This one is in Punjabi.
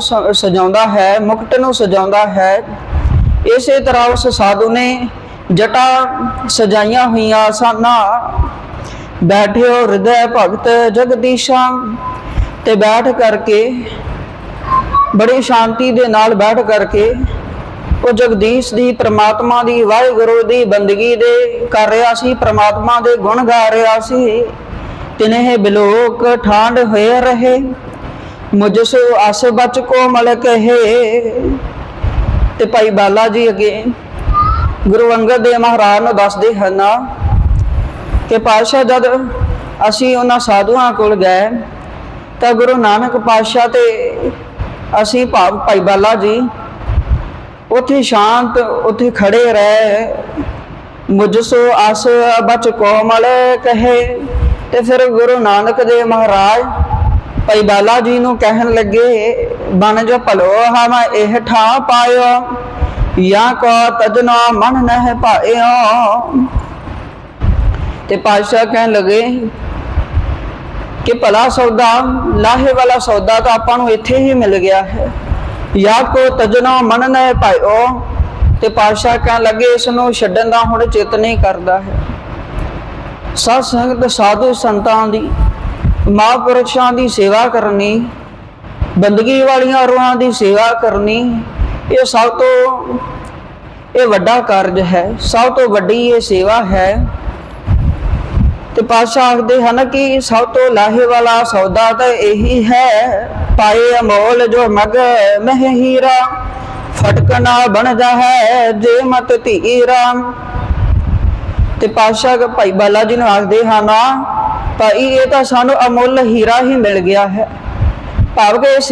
ਸਜਾਉਂਦਾ ਹੈ, ਮੁਕਟ ਨੂੰ ਸਜਾਉਂਦਾ ਹੈ। ਇਸੇ ਤਰ੍ਹਾਂ ਉਸ ਸਾਧੂ ਨੇ ਜਟਾ ਸਜਾਈਆਂ ਹੋਈਆਂ ਸਨਾ। ਬੈਠਿਓ ਹਿਰਦੈ ਭਗਤ ਜਗਦੀਸ਼ਾ ਤੇ ਬੈਠ ਕਰਕੇ, ਬੜੀ ਸ਼ਾਂਤੀ ਦੇ ਨਾਲ ਬੈਠ ਕਰਕੇ ਉਹ ਜਗਦੀਸ਼ ਦੀ, ਪ੍ਰਮਾਤਮਾ ਦੀ, ਵਾਹਿਗੁਰੂ ਦੀ ਬੰਦਗੀ ਦੇ ਕਰ ਰਿਹਾ ਸੀ, ਪ੍ਰਮਾਤਮਾ ਦੇ ਗੁਣ ਗਾ ਰਿਹਾ ਸੀ। ਤਿਨਹਿ ਬਿਲੋਕ ਠਾਂਡ ਹੋਏ ਰਹੇ। ਮੁਝ ਸੋ ਆਸ ਬਚ ਕੋ ਮਲ ਕਹੇ। ਤੇ ਭਾਈ ਬਾਲਾ ਜੀ ਅੱਗੇ, ਗੁਰੂ ਅੰਗਦ ਦੇਵ ਮਹਾਰਾਜ ਨੂੰ ਦੱਸਦੇ ਹਨ ਕਿ ਪਾਤਸ਼ਾਹ ਜਦ ਅਸੀਂ ਉਹਨਾਂ ਸਾਧੂਆਂ ਕੋਲ ਗਏ, ਤਾਂ ਗੁਰੂ ਨਾਨਕ ਪਾਤਸ਼ਾਹ ਤੇ ਅਸੀਂ ਭਾਵ ਭਾਈ ਬਾਲਾ ਜੀ, ਉੱਥੇ ਸ਼ਾਂਤ, ਉੱਥੇ ਖੜੇ ਰਹੇ। ਮੁਝ ਸੋ ਆਸ ਬਚ ਕੋਮਲ ਕਹੇ। ਤੇ ਫਿਰ ਗੁਰੂ ਨਾਨਕ ਦੇਵ ਮਹਾਰਾਜ ਭਾਈ ਬਾਲਾ ਜੀ ਨੂੰ ਕਹਿਣ ਲੱਗੇ ਬਨ ਜੋ ਭਲੋ ਹਮ ਇਹ ਠਾ ਪਾਇਓ ਜਾਂ ਕੋ ਤਜਨਾ ਮਨ ਨਹਿ ਪਾਇਓ। ਤੇ ਪਾਤਸ਼ਾਹ ਕਹਿਣ ਲੱਗੇ, ਕਿ ਭਲਾ ਸੌਦਾ, ਲਾਹੇ ਵਾਲਾ ਸੌਦਾ ਤਾਂ ਆਪਾਂ ਨੂੰ ਇੱਥੇ ਹੀ ਮਿਲ ਗਿਆ ਹੈ। ਯਾ ਕੋ ਤਜਨਾ ਮਨ ਨਹਿ ਪਾਇਓ। ਤੇ ਪਾਤਸ਼ਾਹ ਕਹਿਣ ਲੱਗੇ, ਇਸ ਨੂੰ ਛੱਡਣ ਦਾ ਹੁਣ ਚਿੱਤ ਨਹੀਂ ਕਰਦਾ ਹੈ। ਸਤ ਸੰਗਤ, ਸਾਧੂ ਸੰਤਾਂ ਦੀ ਮਹਾਂਪੁਰਸ਼ਾਂ ਦੀ ਸੇਵਾ ਕਰਨੀ, ਬੰਦਗੀ ਵਾਲੀਆਂ ਰੂਹਾਂ ਦੀ ਸੇਵਾ ਕਰਨੀ, ਇਹ ਸਭ ਤੋਂ, ਇਹ ਵੱਡਾ ਕਾਰਜ ਹੈ, ਸਭ ਤੋਂ ਵੱਡੀ ਇਹ ਸੇਵਾ ਹੈ। ਤੇ ਪਾਤਸ਼ਾਹ ਆਖਦੇ ਹਨ ਕਿ ਸਭ ਤੋਂ ਲਾਹੇ ਵਾਲਾ ਸੌਦਾ ਤਾਂ ਇਹੀ ਹੈ, ਪਾਏ ਅਮੋਲ ਜੋ ਮਗ ਮਹਿ ਹੀਰਾ ਫਟਕਣਾ ਬਣ ਜਾ ਹੈ ਜੇ ਮਤ ਧੀਰਾ। ਤੇ ਪਾਤਸ਼ਾਹ ਭਾਈ ਬਾਲਾ ਜੀ ਨੂੰ ਆਖਦੇ ਹਨ ਭਾਈ ਇਹ ਤਾਂ ਸਾਨੂੰ ਅਮੁੱਲ ਹੀਰਾ ਹੀ ਮਿਲ ਗਿਆ ਹੈ। ਭਾਵ ਕਿ ਇਸ